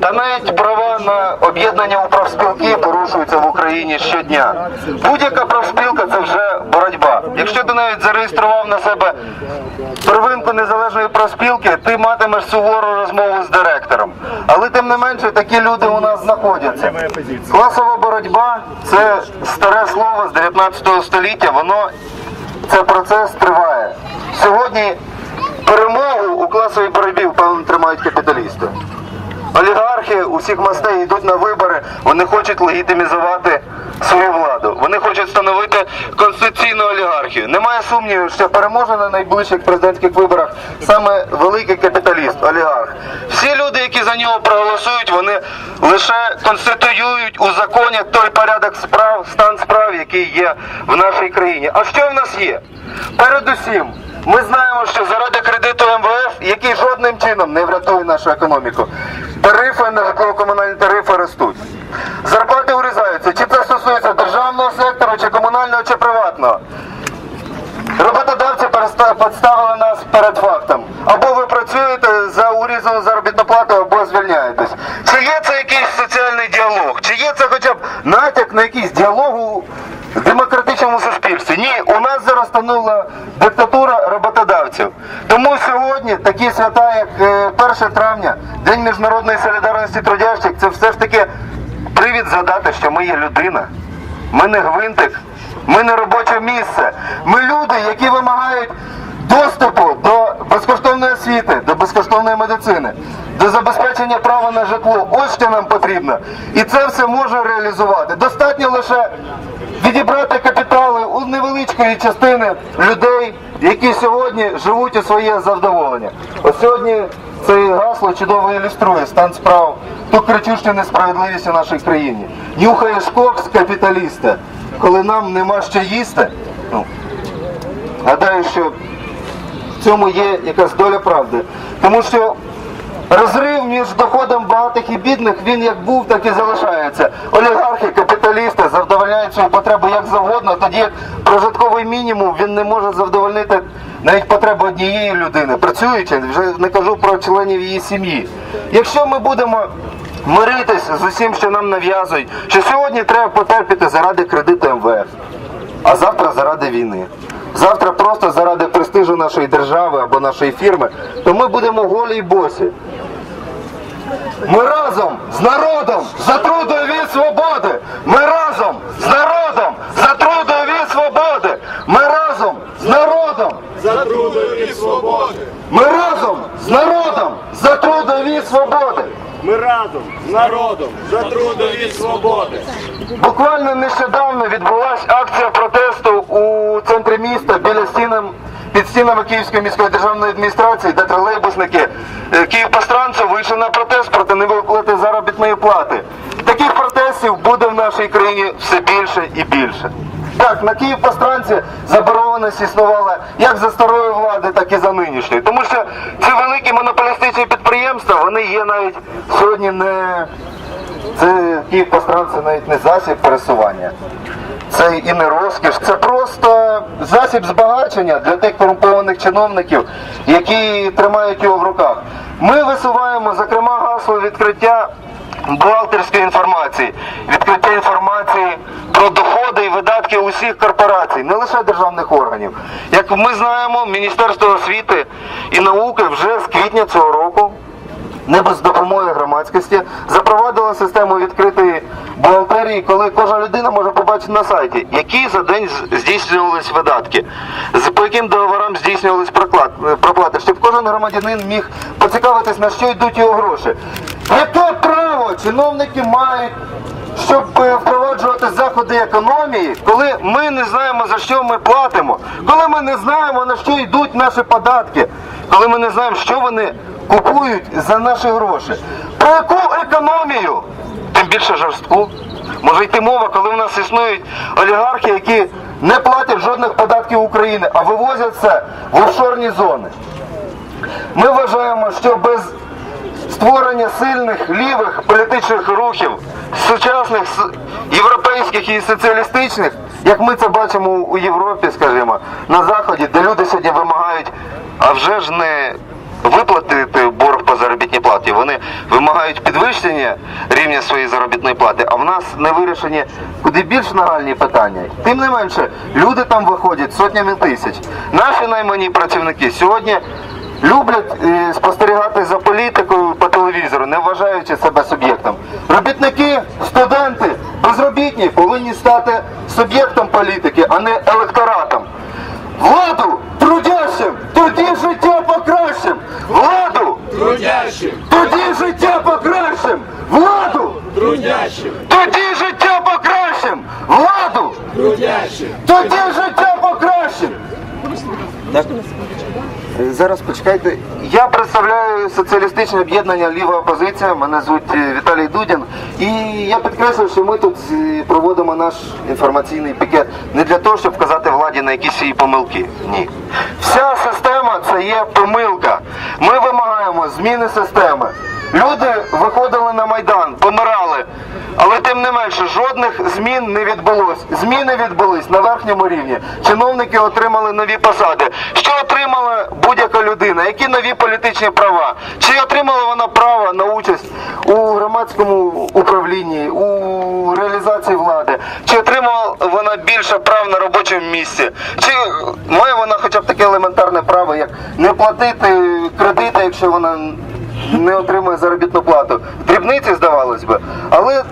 Та навіть права на об'єднання у профспілки порушуються в Україні щодня. Будь-яка профспілка це вже боротьба. Якщо ти навіть зареєстрував на себе первинку незалежної профспілки, ти матимеш сувору розмову з директором. Але тим не менше такі люди у нас знаходяться. Класова боротьба це старе слово з 19 століття. Воно це процес триває. Сьогодні перемогу у класовій боротьбі впевнено тримають капіталісти. Олігархи усіх мастей йдуть на вибори, вони хочуть легітимізувати свою владу. Вони хочуть встановити конституційну олігархію. Немає сумнівів, що переможе на найближчих президентських виборах саме великий капіталіст, олігарх. Всі люди, які за нього проголосують, вони лише конституюють у законі той порядок справ, стан справ, який є в нашій країні. А що в нас є? Передусім, ми знаємо, що заради кредиту МВФ, який жодним чином не врятує нашу економіку, тарифи на житлово-комунальні тарифи ростуть. Зарплати урізаються. Чи це стосується державного сектору, чи комунального, чи приватного? Роботодавці підставили нас перед фактом. Або ви працюєте за урізану заробітну плату, або звільняєтесь. Чи є це якийсь соціальний діалог? Чи є це хоча б натяк на якийсь діалог у демократичному суспільстві? Ні, у нас зараз станула диктатура роботодавців. Тому сьогодні такі свята, як е, 1 травня, День міжнародної солідарності трудящих, це все ж таки привід згадати, що ми є людина. Ми не гвинтик, ми не робоче місце. Ми люди, які вимагають доступу до безкоштовної освіти, до безкоштовної медицини, до забезпечення права на житло. Ось що нам потрібно. І це все може реалізувати. Достатньо лише відібрати капітали у невеличкої частини людей, які сьогодні живуть у своє завдоволення. Ось сьогодні це гасло чудово ілюструє стан справ, ту кричущу несправедливість у нашій країні. Нюхаєш кокс капіталіста, коли нам нема що їсти. Ну, гадаю, що в цьому є якась доля правди. Тому що розрив між доходом багатих і бідних, він як був, так і залишається. Олігархи, капіталісти задовольняють свою потребу як завгодно, тоді як прожитковий мінімум він не може задовольнити навіть потреби однієї людини, працюючи, вже не кажу про членів її сім'ї. Якщо ми будемо миритись з усім, що нам нав'язують, що сьогодні треба потерпіти заради кредиту МВФ, а завтра заради війни. Завтра просто заради престижу нашої держави або нашої фірми, то ми будемо голі й босі. Ми разом з народом за трудові свободи. Ми разом з народом за трудові свободи. Ми разом з народом. за трудові свободи. Ми разом з народом за трудові свободи. Ми разом з народом за трудові свободи. Буквально нещодавно відбулася акція протесту у центрі міста біля під стінами Київської міської державної адміністрації, де тролейбусники е, Київпостранцю вийшли на протест проти невиплати заробітної плати. Таких протестів буде в нашій країні все більше і більше. Так, на Київпостранці заборгованість існувала як за старої влади, так і за нинішньої. Тому що ці великі монополістичні підприємства, вони є навіть сьогодні не це Київпостранці навіть не засіб пересування. Це і не розкіш, це просто засіб збагачення для тих корумпованих чиновників, які тримають його в руках. Ми висуваємо, зокрема, гасло відкриття бухгалтерської інформації, відкриття інформації про доходи і видатки усіх корпорацій, не лише державних органів. Як ми знаємо, Міністерство освіти і науки вже з квітня цього року не без допомоги громадськості запровадила систему відкритої бухгалтерії, коли кожна людина може побачити на сайті, які за день здійснювались видатки, по яким договорам здійснювались проклад- проплати, щоб кожен громадянин міг поцікавитись, на що йдуть його гроші. Яке право чиновники мають? Щоб е, впроваджувати заходи економії, коли ми не знаємо за що ми платимо, коли ми не знаємо на що йдуть наші податки, коли ми не знаємо, що вони купують за наші гроші. Про яку економію? Тим більше жорстку. Може йти мова, коли в нас існують олігархи, які не платять жодних податків України, а вивозять це в офшорні зони. Ми вважаємо, що без створення сильних лівих політичних рухів, сучасних європейських і соціалістичних, як ми це бачимо у Європі, скажімо, на Заході, де люди сьогодні вимагають, а вже ж не виплатити борг по заробітній платі. Вони вимагають підвищення рівня своєї заробітної плати, а в нас не вирішені куди більш нагальні питання. Тим не менше, люди там виходять сотнями тисяч. Наші наймані працівники сьогодні люблять е, спостерігати за політикою по телевізору, не вважаючи себе суб'єктом. Робітники, студенти, безробітні повинні стати суб'єктом політики, а не електоратом. Владу трудящим, тоді життя покращим. Владу, Трудящим, тоді життя покращим. Владу, трудящим, тоді життя покращим. Владу, трудящим. тоді життя покращим. Зараз почекайте. Я представляю соціалістичне об'єднання Ліва опозиція. Мене звуть е, Віталій Дудін. І я підкреслюю, що ми тут е, проводимо наш інформаційний пікет не для того, щоб вказати владі на якісь її помилки. Ні. Вся система це є помилка. Ми вимагаємо зміни системи. Люди виходили на майдан, помирали. Але тим не менше, жодних змін не відбулось. Зміни відбулись на верхньому рівні. Чиновники отримали нові посади. Що отримала будь-яка людина? Які нові політичні права? Чи отримала вона право на участь у громадському управлінні, у реалізації влади? Чи отримала вона більше прав на робочому місці? Чи має вона хоча б таке елементарне право, як не платити кредити, якщо вона не отримує заробітну плату. Дрібниці здавалось би, але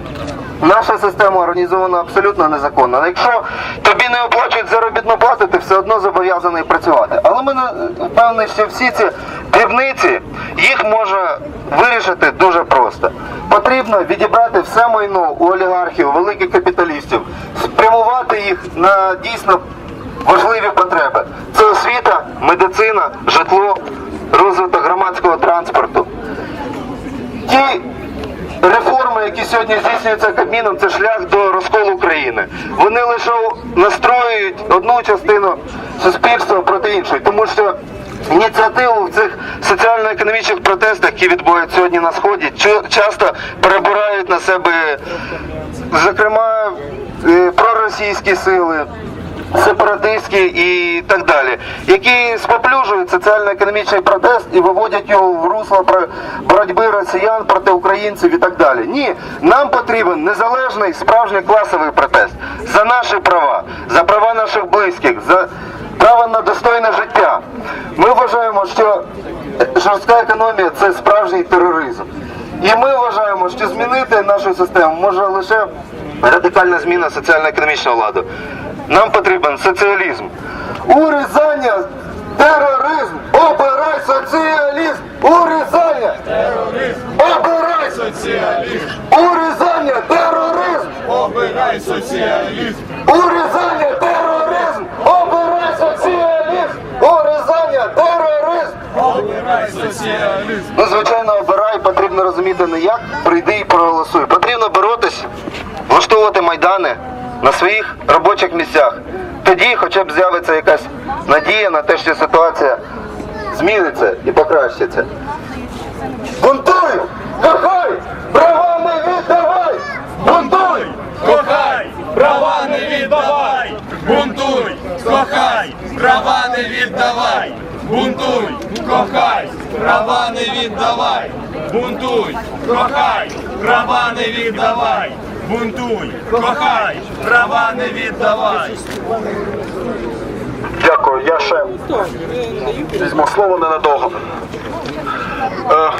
наша система організована абсолютно незаконно. Якщо тобі не оплачують заробітну плату, ти все одно зобов'язаний працювати. Але ми не- впевнені, що всі ці дрібниці їх може вирішити дуже просто. Потрібно відібрати все майно у олігархів, великих капіталістів, спрямувати їх на дійсно важливі потреби. Медицина, житло, розвиток громадського транспорту. Ті реформи, які сьогодні здійснюються Кабміном, це шлях до розколу України. Вони лише настроюють одну частину суспільства проти іншої, тому що ініціативу в цих соціально-економічних протестах, які відбуваються сьогодні на сході, часто перебирають на себе, зокрема, е, проросійські сили сепаратистські і так далі, які споплюжують соціально-економічний протест і виводять його в русло боротьби росіян проти українців і так далі. Ні, нам потрібен незалежний справжній класовий протест за наші права, за права наших близьких, за право на достойне життя. Ми вважаємо, що жорстка економія це справжній тероризм. І ми вважаємо, що змінити нашу систему може лише радикальна зміна соціально-економічного ладу. Нам потрібен соціалізм. Урізання тероризм! Обирай соціалізм! Урізання! Тероризм, Обирай! соціалізм, Урізання тероризм! обирай соціалізм, Урізання тероризм! Обирай соціалізм! Урізання тероризм! обирай соціалізм. Ну, звичайно, обирай, потрібно розуміти не як прийди і проголосуй. Потрібно боротись, влаштовувати майдани на своїх робочих місцях. Тоді хоча б з'явиться якась надія на те, що ситуація зміниться і покращиться. Бунтуй! Кохай! Права не віддавай! Бунтуй! Кохай, права не віддавай, бунтуй, кохай, права не віддавай, бунтуй, кохай, права не віддавай, бунтуй, кохай, права не віддавай, бунтуй, кохай, права не віддавай. Дякую, я ще візьму слово ненадовго. Е,